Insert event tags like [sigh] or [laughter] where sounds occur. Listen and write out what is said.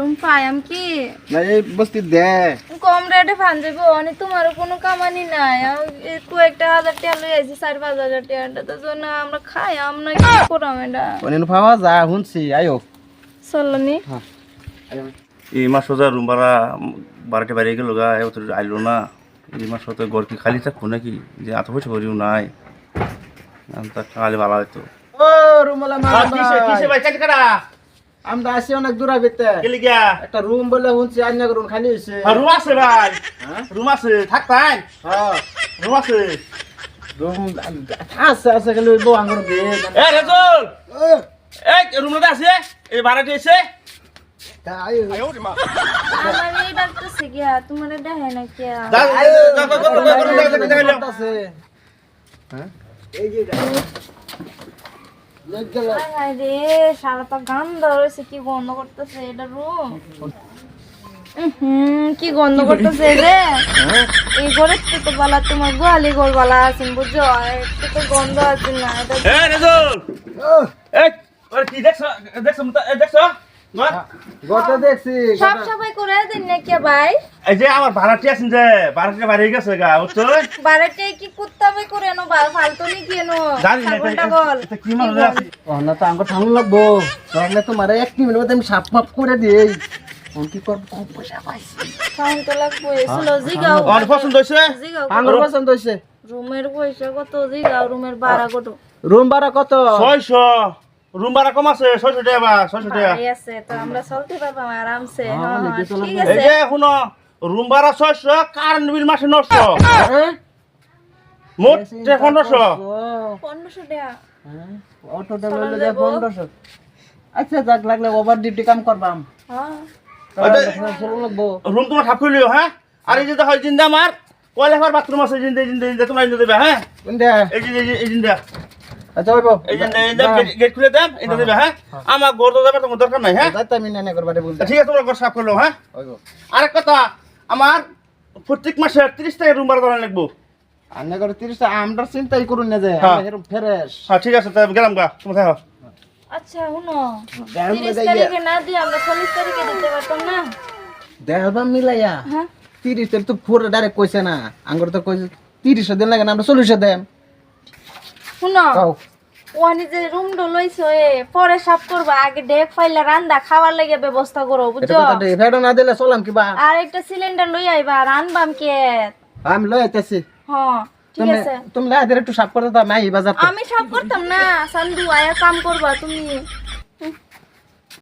Room পাইম কি? না এই বস্তি দে। কম রেটে ফান যাব তোমার কোনো কামানি নাই। কয়েকটা হাজার টাকা লই আইছি চার পাঁচ হাজার টাকাটা তো জন্য আমরা খাই আমরা কি করাম এটা? অনেন পাওয়া যা শুনছি আয়ো চলো নি এই মাস সোজা রুম ভাড়া বারোটা বাইরে গেল গা এত আইলো না। এই মাস হতে ঘর কি খালি থাকব নাকি? যে এত পয়সা করিও নাই। তা খালি ভালো হয়তো। ও রুমলা মা আমরা আছি অনেক দূর আবিতে একটা রুম বলে শুনছি আন্য রুম খালি হয়েছে রুম আছে ভাই রুম আছে থাকতাই হ্যাঁ রুম আছে রুম আছে আছে খালি ওই বউ আঙ্গুর দিয়ে এ রেজল এই রুমটা আছে এই ভাড়াটি আছে এই গিয়া তোমার দেখে না কি হায় রে সারাটা গন্ধ রয়েছে কি গন্ধ করতেছে এটা রুম? হুম কি গন্ধ করতেছে রে? এই ঘরে তো বালা তোমার গোয়ালি ঘর বালা আছেন বুঝছ? একটু তো গন্ধ আছে না এটা এ রেজল এই কি দেখছ? দেখছ দেখছ? গত দেখছি সব সবাই করে দিন না ভাই? এই যে আমার ভাড়াটি আছেন যে ভাড়াটি বাইরে গেছে গা বুঝছ [laughs] বারেতে কি কুত্তাবে করে নো ফালতু নি কি জানি না এটা কি মানুষ আছে? ও তো আঙ্গুর ঠান্ডা লাগবো। তাহলে তোমার এক মিনিট মধ্যে আমি সাপ মাপ করে দিই। কোন কি করব? কম পয়সা পাইছি। সাউন্ড তো লাগবো এসলো জিগাও। আমার পছন্দ হয়েছে? আঙ্গুর পছন্দ হয়েছে। রুমের পয়সা কত জিগাও রুমের ভাড়া কত? রুম ভাড়া কত? ছয়শো। রুম ভাড়া কম আছে ছয়শো টাকা বা ছয়শো টাকা। আছে তো আমরা চলতে পারব আরামসে। হ্যাঁ, হ্যাঁ নাকি এই যে শুনো রুম ভাড়া ছয়শো কারেন্ট বিল মাসে নশো। হ্যাঁ? মোট যে পনেরোশো পনেরোশো টাকা। অটো ডেভেলপ যে পনেরোশো। আচ্ছা যাক লাগলে ওভার ডিউটি কাম করবাম। হ্যাঁ। লাগবো রুম তোমার খাপ খুলিও হ্যাঁ? আর এই যে দেখো জিন্দা আমার কয়লা ঘর বাথরুম আছে জিন্দা জিন্দা জিন্দা তোমার জিন্দা দেবে হ্যাঁ? এই যে এই যে- এই জিন্দা। আচ্ছা হইব এই জিন্দা এই জিন্দা গেট- গেট খুলে দেন এটা দেবে হ্যাঁ? আমার ঘর তো যাবে তোমার দরকার নাই হ্যাঁ? যাইতে আমি নেনে করবারে ঠিক আছে তোমার ঘর সাফ করল হ্যাঁ? আরেক কথা আমার প্রত্যেক মাসে তিরিশ টাকা রুম ভাড়া দেওয়া লাগবো। আন্না করে তিরিশটা আমরা চিন্তাই করুন না যে হ্যাঁ। ফ্রেশ। হ্যাঁ ঠিক আছে তাহলে গেলাম গা তোমার থাকো। আচ্ছা শুনো। তিরিশ তারিখে না দিয়ে আমরা চল্লিশ তারিখে দিতে পারতাম না। দেখাবাম মিলাইয়া। হ্যাঁ। তিরিশ তারিখ তো পুরো ডাইরেক্ট কইছে না। আঙ্গুর তো কইছে তিরিশে দিন লাগে না আমরা চল্লিশে দেন শুনো ওখানে যে রুম লইছো এ পরে সাফ করবা আগে ডেক ফাইলা রান্দা খাওয়ার লাগে ব্যবস্থা করো এটা বুঝছ? কথা না দিলে চলাম কিবা আর একটা সিলিন্ডার লই আইবা রানবাম কে? আমি লই আইতেছি। হ্যাঁ ঠিক আছে। তুমি লাইদের একটু সাফ করতে দাও আমি বাজার আমি সব করতাম না সান্দু আয়া কাম করবা তুমি।